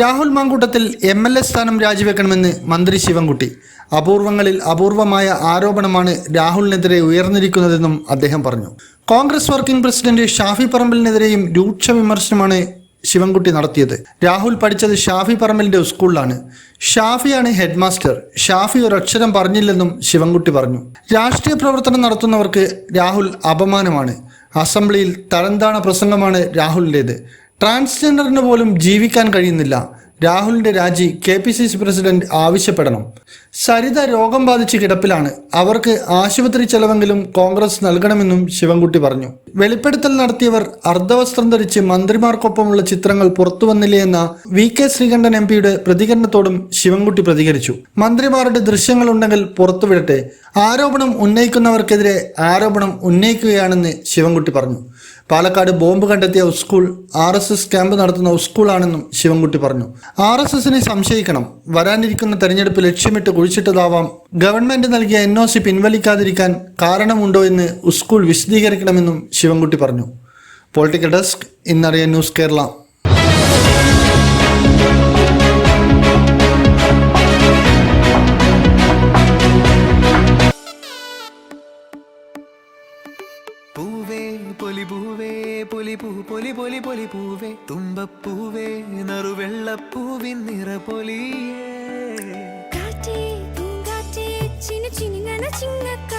Rahul Mankoottathil M L A സ്ഥാനം രാജിവെക്കണമെന്ന് മന്ത്രി ശിവൻകുട്ടി. അപൂർവങ്ങളിൽ അപൂർവമായ ആരോപണമാണ് രാഹുലിനെതിരെ ഉയർന്നിരിക്കുന്നതെന്നും അദ്ദേഹം പറഞ്ഞു. കോൺഗ്രസ് വർക്കിംഗ് പ്രസിഡന്റ് ഷാഫി പറമ്പലിനെതിരെയും രൂക്ഷ വിമർശനമാണ് ശിവൻകുട്ടി നടത്തിയത്. രാഹുൽ പഠിച്ചത് ഷാഫി പറമ്പലിന്റെ സ്കൂളിലാണ്. ഷാഫിയാണ് ഹെഡ് മാസ്റ്റർ ഷാഫി ഒരക്ഷരം പറഞ്ഞില്ലെന്നും ശിവൻകുട്ടി പറഞ്ഞു. രാഷ്ട്രീയ പ്രവർത്തനം നടത്തുന്നവർക്ക് രാഹുൽ അപമാനമാണ്. അസംബ്ലിയിൽ തരംതാണ പ്രസംഗമാണ് രാഹുലിന്റേത്. ട്രാൻസ്ജെൻഡറിന് പോലും ജീവിക്കാൻ കഴിയുന്നില്ല. രാഹുലിന്റെ രാജി K P C C president ആവശ്യപ്പെടണം. Saritha രോഗം ബാധിച്ച് കിടപ്പിലാണ്. അവർക്ക് ആശുപത്രി ചെലവെങ്കിലും കോൺഗ്രസ് നൽകണമെന്നും ശിവൻകുട്ടി പറഞ്ഞു. വെളിപ്പെടുത്തൽ നടത്തിയവർ അർദ്ധവസ്ത്രം ധരിച്ച് മന്ത്രിമാർക്കൊപ്പമുള്ള ചിത്രങ്ങൾ പുറത്തു വന്നില്ലേ എന്ന വി കെ ശ്രീകണ്ഠൻ എം പിയുടെ പ്രതികരണത്തോടും ശിവൻകുട്ടി പ്രതികരിച്ചു. മന്ത്രിമാരുടെ ദൃശ്യങ്ങളുണ്ടെങ്കിൽ പുറത്തുവിടട്ടെ. ആരോപണം ഉന്നയിക്കുന്നവർക്കെതിരെ ആരോപണം ഉന്നയിക്കുകയാണെന്ന് ശിവൻകുട്ടി പറഞ്ഞു. പാലക്കാട് ബോംബ് കണ്ടെത്തിയ school R S S camp നടത്തുന്ന സ്കൂളാണെന്നും ശിവൻകുട്ടി പറഞ്ഞു. ആർ എസ് എസിനെ സംശയിക്കണം. വരാനിരിക്കുന്ന തെരഞ്ഞെടുപ്പ് ലക്ഷ്യമിട്ട് കുഴിച്ചിട്ടതാവാം. ഗവൺമെന്റ് നൽകിയ എൻ ഒ സി പിൻവലിക്കാതിരിക്കാൻ കാരണമുണ്ടോ എന്ന് സ്കൂൾ വിശദീകരിക്കണമെന്നും ശിവൻകുട്ടി പറഞ്ഞു. പൊളിറ്റിക്കൽ ഡെസ്ക് ഇന്നറിയ ന്യൂസ് കേരള. പൂവേ പൊലി പൂവേ പൊലി പൊലി പൊലി പൂവേ തുമ്പപ്പൂവേ നറുവെള്ളപ്പൂവിൻ നിറപൊലിയേ. ചിന്നിങ്ങന ചിങ്ങക്ക